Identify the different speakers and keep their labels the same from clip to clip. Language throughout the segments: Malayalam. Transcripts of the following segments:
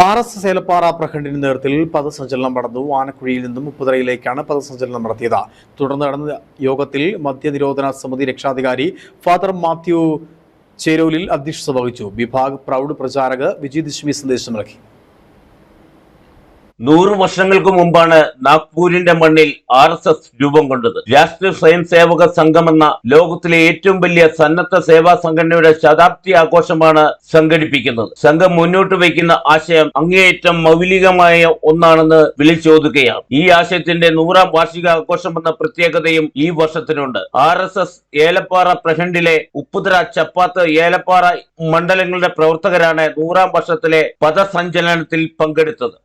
Speaker 1: ആർ എസ് ഏലപ്പാറ പ്രഖണ്ഡിന്റെ നേതൃത്വത്തിൽ പദസഞ്ചലനം നടന്നു. ആനക്കുഴിയിൽ നിന്നും ഉപ്പുതറയിലേക്കാണ് പദസഞ്ചലനം നടത്തിയത്. തുടർന്ന് നടന്ന യോഗത്തിൽ മദ്യനിരോധന സമിതി രക്ഷാധികാരി ഫാദർ മാത്യു ചേരോലിൽ അധ്യക്ഷത വഹിച്ചു. വിഭാഗ് പ്രൗഢ് പ്രചാരക വിജയദശമി ദിശ്മി സന്ദേശം നൽകി.
Speaker 2: നൂറ് വർഷങ്ങൾക്ക് മുമ്പാണ് നാഗ്പൂരിന്റെ മണ്ണിൽ ആർ എസ് എസ് രൂപം കൊണ്ടത്. രാഷ്ട്രീയ സ്വയം സേവക സംഘം എന്ന ലോകത്തിലെ ഏറ്റവും വലിയ സന്നദ്ധ സേവാ സംഘടനയുടെ ശതാബ്ദി ആഘോഷമാണ് സംഘടിപ്പിക്കുന്നത്. സംഘം മുന്നോട്ട് വയ്ക്കുന്ന ആശയം അങ്ങേയറ്റം മൗലികമായ ഒന്നാണെന്ന് വിളിച്ചോതുകയാണ്. ഈ ആശയത്തിന്റെ നൂറാം വാർഷിക ആഘോഷം എന്ന പ്രത്യേകതയും ഈ വർഷത്തിനുണ്ട്. ആർ എസ് എസ് ഏലപ്പാറ പ്രഖണ്ഡിലെ ഉപ്പുതറ ചപ്പാത്ത് ഏലപ്പാറ മണ്ഡലങ്ങളുടെ പ്രവർത്തകരാണ് നൂറാം വർഷത്തിലെ പദസഞ്ചലനത്തിൽ പങ്കെടുത്തത്.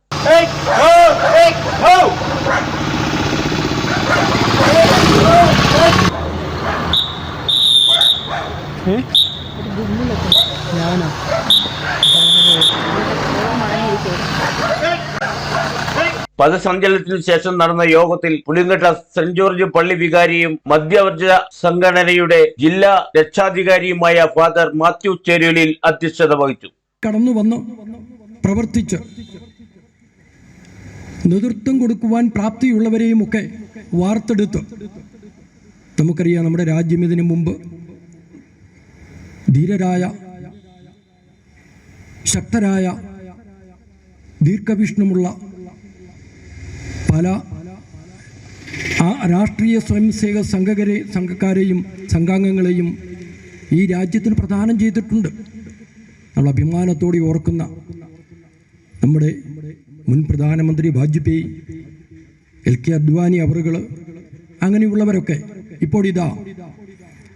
Speaker 2: പദസഞ്ചലനത്തിന് ശേഷം നടന്ന യോഗത്തിൽ പുളിങ്കട്ട സെന്റ് ജോർജ് പള്ളി വികാരിയും മധ്യവർജ സംഘടനയുടെ ജില്ലാ രക്ഷാധികാരിയുമായ ഫാദർ മാത്യു ചേരുവലിൽ അധ്യക്ഷത വഹിച്ചു.
Speaker 3: കടന്നു വന്ന് പ്രവർത്തിച്ച് നേതൃത്വം കൊടുക്കുവാൻ പ്രാപ്തിയുള്ളവരെയും ഒക്കെ വാർത്തെടുത്ത്. നമുക്കറിയാം നമ്മുടെ രാജ്യം ഇതിനു മുമ്പ് ധീരരായ ശക്തരായ ദീർഘവിഷ്ണുമുള്ള പല ആ രാഷ്ട്രീയ സ്വയംസേവക സംഘകരെ സംഘക്കാരെയും സംഘാംഗങ്ങളെയും ഈ രാജ്യത്തിന് പ്രദാനം ചെയ്തിട്ടുണ്ട്. നമ്മൾ അഭിമാനത്തോടെ ഓർക്കുന്ന നമ്മുടെ മുൻ പ്രധാനമന്ത്രി വാജ്പേയി എൽ കെ അദ്വാനി അവറുകൾ അങ്ങനെയുള്ളവരൊക്കെ ഇപ്പോൾ ഇതാ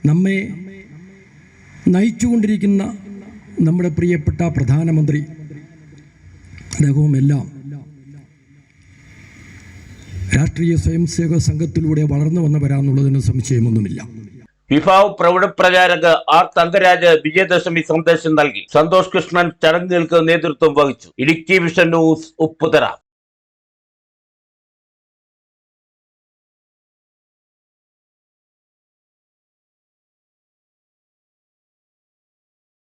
Speaker 3: നമ്മെ നയിച്ചുകൊണ്ടിരിക്കുന്ന നമ്മുടെ പ്രിയപ്പെട്ട പ്രധാനമന്ത്രി അദ്ദേഹവും എല്ലാം രാഷ്ട്രീയ സ്വയംസേവക സംഘത്തിലൂടെ വളർന്നു വന്നവരാന്നുള്ളതിന് സംശയമൊന്നുമില്ല.
Speaker 2: വിഭാവ് പ്രൗഢ പ്രചാരക ആർ തങ്കരാജ് വിജയദശമി സന്ദേശം നൽകി. സന്തോഷ് കൃഷ്ണൻ ചടങ്ങുകൾക്ക് നേതൃത്വം വഹിച്ചു. Idukki vision news Upputhara.